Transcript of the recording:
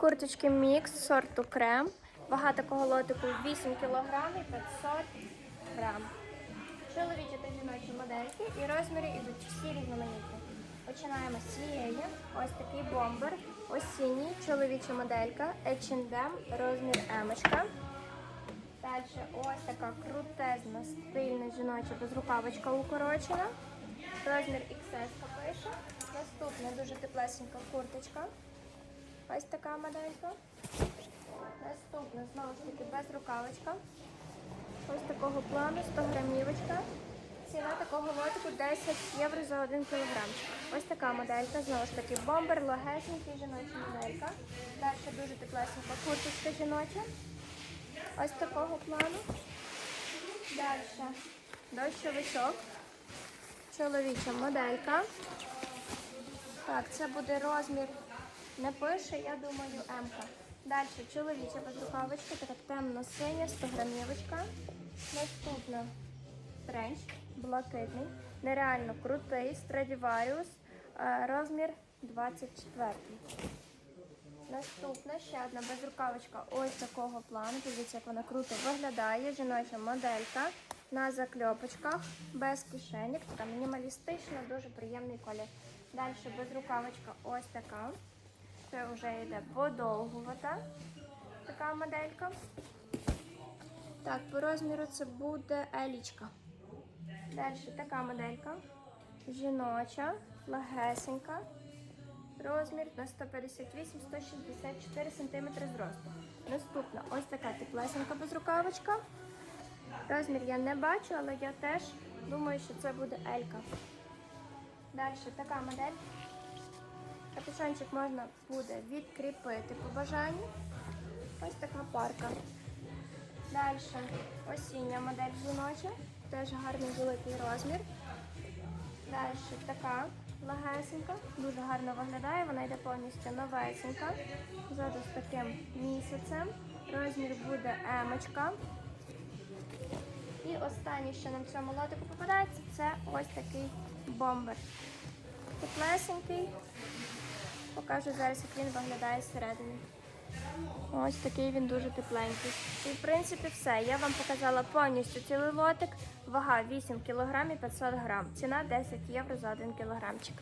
Курточки мікс сорту крем. Вага такого лотику 8 кг і 500 грам. Чоловічі та жіночі модельки і розміри йдуть всі різноманітні. Починаємо з цієї. Ось такий бомбер. Осінній, чоловіча моделька, H&M, розмір емочка. Далі ось така крутезна, стильна жіноча безрукавочка укорочена. Розмір XS пише. Наступна дуже теплесенька курточка. Ось така моделька. Наступна, знову ж таки, безрукавочка. Ось такого плану, 100 грамівочка. Ціна такого лотику 10 євро за 1 кілограмчик. Ось така моделька, знову ж таки, бомбер, легесенький, жіноча моделька. Далі дуже теплесенька курточка жіноча. Ось такого плану. Далі дощовичок. Чоловіча моделька. Так, це буде розмір. Не пише, я думаю, М-ка. Далі чоловіча безрукавочка, така темно-синя, 100 грамівочка. Наступна тренч, блакитний. Нереально крутий, Stradivarius, е, розмір 24. Наступна ще одна безрукавочка ось такого плану. Дивіться, як вона круто виглядає. Жіноча моделька на закльопочках, без кишенек. Така мінімалістична, дуже приємний колір. Далі безрукавочка ось така. Це вже йде подовгувата така моделька. Так, по розміру це буде елічка. Далі така моделька. Жіноча, легесенька. Розмір на 158-164 см зросту. Наступна ось така теплесенька безрукавочка. Розмір я не бачу, але я теж думаю, що це буде Елька. Далі така модель. Капюшончик можна буде відкріпити по бажанню. Ось така парка. Далі осіння модель жіноча. Теж гарний великий розмір. Далі така легесенька, дуже гарно виглядає, вона йде повністю новесенька. Ззаду з таким місяцем. Розмір буде емочка. І останнє, що нам в цьому лотику попадається, це ось такий бомбер. Теплесенький. Покажу зараз, як він виглядає зсередини. Ось такий він дуже тепленький. І в принципі все. Я вам показала повністю цілий лотик. Вага 8 кг і 500 г. Ціна 10 євро за 1 кілограмчик.